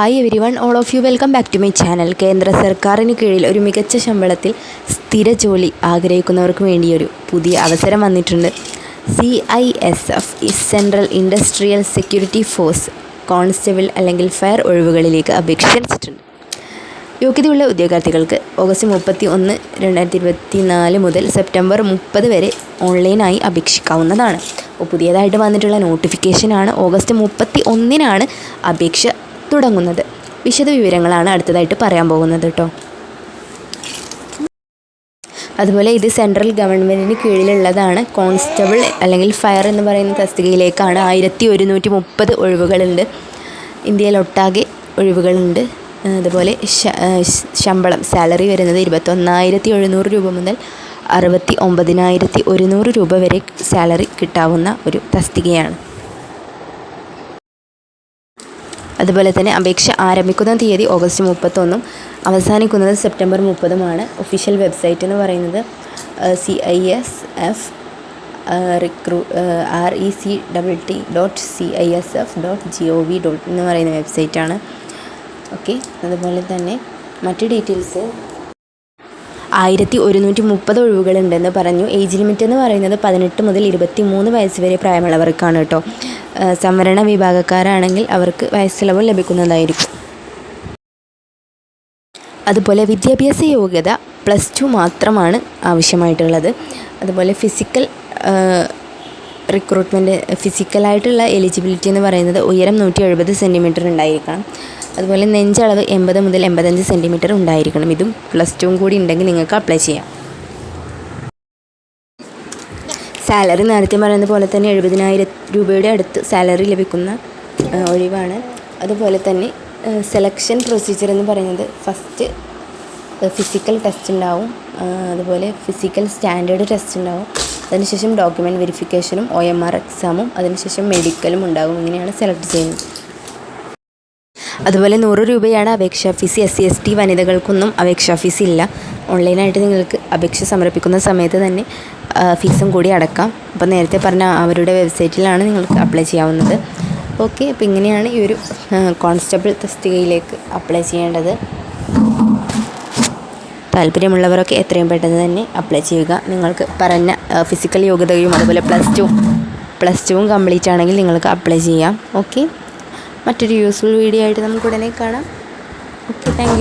Hi everyone all of you welcome back to my channel കേന്ദ്ര സർക്കാരിന് കീഴിൽ ഒരു മികച്ച ശമ്പളത്തിൽ സ്ഥിര ജോലി ആഗ്രഹിക്കുന്നവർക്ക് വേണ്ടിയൊരു പുതിയ അവസരം വന്നിട്ടുണ്ട്. C I S F central industrial security force constable അല്ലെങ്കിൽ ഫയർ ഒഴിവുകളിലേക്ക് അപേക്ഷ ക്ഷണിച്ചിട്ടുണ്ട് യോഗ്യതയുള്ള ഉദ്യോഗാർത്ഥികൾക്ക് ഓഗസ്റ്റ് മുപ്പത്തി ഒന്ന് രണ്ടായിരത്തി ഇരുപത്തി നാല് മുതൽ സെപ്റ്റംബർ മുപ്പത് വരെ ഓൺലൈനായി അപേക്ഷിക്കാവുന്നതാണ്. അപ്പോൾ പുതിയതായിട്ട് വന്നിട്ടുള്ള നോട്ടിഫിക്കേഷനാണ് ഓഗസ്റ്റ് മുപ്പത്തി ഒന്നിനാണ് അപേക്ഷ തുടങ്ങുന്നത്. വിശദവിവരങ്ങളാണ് അടുത്തതായിട്ട് പറയാൻ പോകുന്നത് കേട്ടോ അതുപോലെ ഇത് സെൻട്രൽ ഗവൺമെന്റിന് കീഴിലുള്ളതാണ്. കോൺസ്റ്റബിൾ അല്ലെങ്കിൽ ഫയർ എന്ന് പറയുന്ന തസ്തികയിലേക്കാണ് ആയിരത്തി ഒരുന്നൂറ്റി മുപ്പത് ഒഴിവുകളുണ്ട്. ഇന്ത്യയിലൊട്ടാകെ ഒഴിവുകളുണ്ട്. അതുപോലെ ശമ്പളം സാലറി വരുന്നത് ഇരുപത്തൊന്നായിരത്തി എഴുന്നൂറ് രൂപ മുതൽ അറുപത്തി ഒമ്പതിനായിരത്തി ഒരുന്നൂറ് രൂപ വരെ സാലറി കിട്ടാവുന്ന ഒരു തസ്തികയാണ്. അതുപോലെ തന്നെ അപേക്ഷ ആരംഭിക്കുന്ന തീയതി ഓഗസ്റ്റ് മുപ്പത്തൊന്നും അവസാനിക്കുന്നത് സെപ്റ്റംബർ മുപ്പതുമാണ്. ഒഫീഷ്യൽ വെബ്സൈറ്റ് എന്ന് പറയുന്നത് C I S F റിക്രൂ R E C double T dot C I S F dot G O V dot എന്ന് പറയുന്ന വെബ്സൈറ്റാണ്. ഓക്കെ അതുപോലെ തന്നെ മറ്റ് ഡീറ്റെയിൽസ്. ആയിരത്തി ഒരുന്നൂറ്റി മുപ്പത് ഒഴിവുകളുണ്ടെന്ന് പറഞ്ഞു. ഏജ് ലിമിറ്റ് എന്ന് പറയുന്നത് പതിനെട്ട് മുതൽ ഇരുപത്തി മൂന്ന് വയസ്സ് വരെ പ്രായമുള്ളവർക്കാണ് കേട്ടോ. സംവരണ വിഭാഗക്കാരാണെങ്കിൽ അവർക്ക് വയസ്സിളവ് ലഭിക്കുന്നതായിരിക്കും. അതുപോലെ വിദ്യാഭ്യാസ യോഗ്യത പ്ലസ് ടു മാത്രമാണ് ആവശ്യമായിട്ടുള്ളത്. അതുപോലെ ഫിസിക്കൽ റിക്രൂട്ട്മെന്റ് ഫിസിക്കലായിട്ടുള്ള എലിജിബിലിറ്റി എന്ന് പറയുന്നത് ഉയരം നൂറ്റി എഴുപത് സെന്റിമീറ്റർ ഉണ്ടായിരിക്കണം. അതുപോലെ നെഞ്ചളവ് എൺപത് മുതൽ എൺപത്തഞ്ച് സെന്റിമീറ്റർ ഉണ്ടായിരിക്കണം. ഇതും പ്ലസ് ടുവും കൂടി ഉണ്ടെങ്കിൽ നിങ്ങൾക്ക് അപ്ലൈ ചെയ്യാം. സാലറി നേരത്തെ പറയുന്ന പോലെ തന്നെ എഴുപതിനായിരം രൂപയുടെ അടുത്ത് സാലറി ലഭിക്കുന്ന ഒഴിവാണ്. അതുപോലെ തന്നെ സെലക്ഷൻ പ്രൊസീജിയർ എന്ന് പറയുന്നത് ഫസ്റ്റ് ഫിസിക്കൽ ടെസ്റ്റ് ഉണ്ടാവും. അതുപോലെ ഫിസിക്കൽ സ്റ്റാൻഡേർഡ് ടെസ്റ്റ് ഉണ്ടാവും. അതിനുശേഷം ഡോക്യുമെന്റ് വെരിഫിക്കേഷനും ഒ എം ആർ എക്സാമും അതിനുശേഷം മെഡിക്കലും ഉണ്ടാകും ഇങ്ങനെയാണ് സെലക്ട് ചെയ്യുന്നത്. അതുപോലെ നൂറ് രൂപയാണ് അപേക്ഷാ fees. S C S T വനിതകൾക്കൊന്നും അപേക്ഷാ ഫീസ് ഇല്ല. ഓൺലൈനായിട്ട് നിങ്ങൾക്ക് അപേക്ഷ സമർപ്പിക്കുന്ന സമയത്ത് തന്നെ ഫീസും കൂടി അടക്കാം. അപ്പോൾ നേരത്തെ പറഞ്ഞ അവരുടെ വെബ്സൈറ്റിലാണ് നിങ്ങൾക്ക് അപ്ലൈ ചെയ്യാവുന്നത്. ഓക്കെ അപ്പോൾ ഇങ്ങനെയാണ് ഈ ഒരു കോൺസ്റ്റബിൾ തസ്തികയിലേക്ക് അപ്ലൈ ചെയ്യേണ്ടത്. താല്പര്യമുള്ളവരൊക്കെ എത്രയും പെട്ടെന്ന് തന്നെ അപ്ലൈ ചെയ്യുക. നിങ്ങൾക്ക് പറഞ്ഞ ഫിസിക്കൽ യോഗ്യതയും അതുപോലെ പ്ലസ് ടു പ്ലസ് ടുവും കംപ്ലീറ്റ് ആണെങ്കിൽ നിങ്ങൾക്ക് അപ്ലൈ ചെയ്യാം. ഓക്കെ. മറ്റൊരു യൂസ്ഫുൾ വീഡിയോ ആയിട്ട് നമുക്ക് ഉടനെ കാണാം. Okay thank